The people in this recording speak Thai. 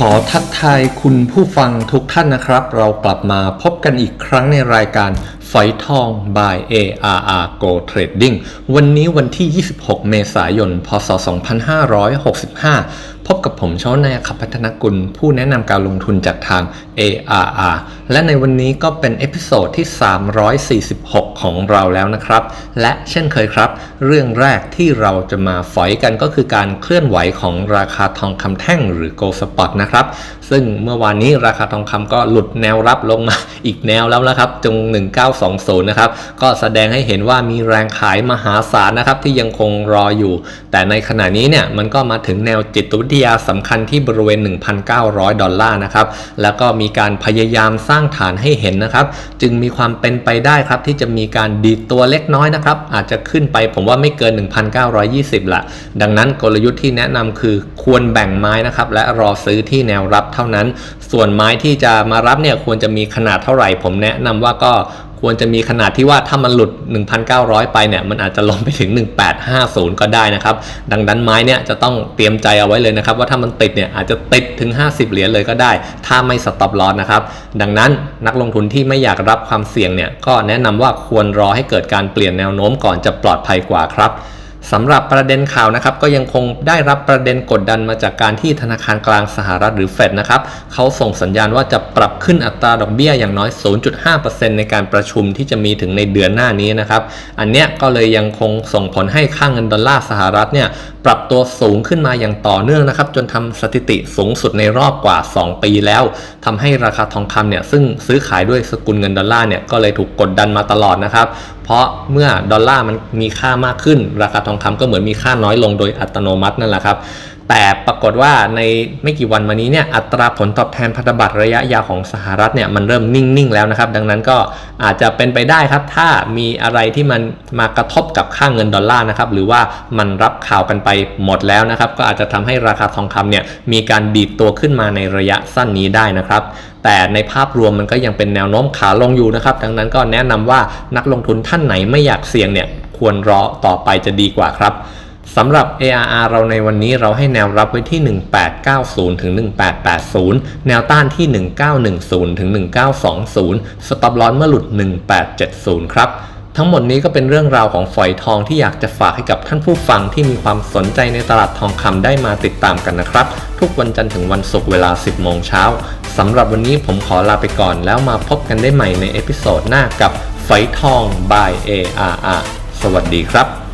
ขอทักทายคุณผู้ฟังทุกท่านนะครับ เรากลับมาพบกันอีกครั้งในรายการไฟทอง by ARR Go Trading วันนี้วันที่ 26 เมษายน พศ 2565 พบกับผมชอนายขับพัฒนกุล ผู้แนะนำการลงทุนจากทาง ARR และในวันนี้ก็เป็นเอพิโซดที่ 346 ของเราแล้วนะครับ และเช่นเคยครับ เรื่องแรกที่เราจะมาฝอยกันก็คือการเคลื่อนไหวของราคาทองคำแท่งหรือ Gold Spot นะครับซึ่งเมื่อวานนี้ราคาทองคำก็หลุดแนวรับลงมาอีกแนวแล้วนะครับจง 1920 นะครับ ก็แสดงให้เห็นว่ามีแรงขายมหาศาลนะครับที่ยังคงรออยู่ แต่ในขณะนี้เนี่ยมันก็มาถึงแนวจิตวิทยาสำคัญที่บริเวณ 1,900 ดอลลาร์นะครับ แล้วก็มีการพยายามสร้างฐานให้เห็นนะครับ จึงมีความเป็นไปได้ครับที่จะมีการดีตัวเล็กน้อยนะครับ อาจจะขึ้นไปผมว่าไม่เกิน 1,920ละดังนั้นกลยุทธ์ที่แนะนำคือควรแบ่งไม้นะครับและรอซื้อที่แนวรับเท่านั้น ส่วนไม้ที่จะมารับเนี่ยควรจะมีขนาดเท่าไหร่ ผมแนะนำว่าก็ควรจะมีขนาดที่ว่าถ้ามันหลุด 1,900 ไปเนี่ยมันอาจจะลงไปถึง 1850 ก็ได้นะครับ ดังนั้นไม้เนี่ยจะต้องเตรียมใจเอาไว้เลยนะครับ ว่าถ้ามันติดเนี่ยอาจจะติดถึง 50 เหรียญเลยก็ได้ ถ้าไม่สต็อปลอสนะครับ ดังนั้นนักลงทุนที่ไม่อยากรับความเสี่ยงเนี่ยก็แนะนำว่าควรรอให้เกิดการเปลี่ยนแนวโน้มก่อนจะปลอดภัยกว่าครับ สำหรับประเด็นข่าวนะครับก็ยังคงได้รับประเด็นกดดันมาจากการที่ธนาคารกลางสหรัฐหรือเฟดนะครับเขาส่งสัญญาณว่าจะปรับขึ้นอัตราดอกเบี้ยอย่างน้อย 0.5%ในการประชุมที่จะมีถึงในเดือนหน้านี้นะครับ อันเนี้ยก็เลยยังคงส่งผลให้ค่างเงินดอลลาร์สหรัฐเนี่ยปรับตัวสูงขึ้นมาอย่างต่อเนื่องนะครับ จนทำสถิติสูงสุดในรอบกว่า 2 ปีแล้วทำให้ราคาทองคำเนี่ยซึ่งซื้อขายด้วยสกุลเงินดอลลาร์เนี่ยก็เลยถูกกดดันมาตลอดนะครับ เพราะเมื่อดอลลาร์มันมีค่ามากขึ้น ราคาทองคำก็เหมือนมีค่าน้อยลงโดยอัตโนมัตินั่นแหละครับ แต่ปรากฏว่าในไม่กี่วันมานี้เนี่ยอัตราผลตอบแทนพันธบัตรระยะยาวของสหรัฐเนี่ยมันเริ่มนิ่ง ๆ แล้วนะครับ ดังนั้นก็อาจจะเป็นไปได้ครับ ถ้ามีอะไรที่มันมากระทบกับค่าเงินดอลลาร์นะครับ หรือว่ามันรับข่าวกันไปหมดแล้วนะครับ ก็อาจจะทำให้ราคาทองคำเนี่ยมีการดีดตัวขึ้นมาในระยะสั้นนี้ได้นะครับแต่ในภาพรวมมันก็ยังเป็นแนวโน้มขาลงอยู่นะครับ ดังนั้นก็แนะนำว่านักลงทุนท่านไหนไม่อยากเสี่ยงเนี่ยควรรอต่อไปจะดีกว่าครับ สำหรับ ARR เราในวันนี้เราให้แนวรับไว้ที่ 1890 ถึง 1880 แนวต้านที่ 1910 ถึง 1920 สต็อปลอสเมื่อหลุด 1870 ครับ ทั้งหมดนี้ก็เป็นเรื่องราวของฝอยทองที่อยากจะฝากให้กับท่านผู้ฟังที่มีความสนใจในตลาดทองคำได้มาติดตามกันนะครับ ทุกวันจันทร์ถึงวันศุกร์เวลา 10 โมงเช้าสำหรับวันนี้ผมขอลาไปก่อนแล้วมาพบกันได้ใหม่ในเอพิโซดหน้ากับฝอยทอง by ARR สวัสดีครับ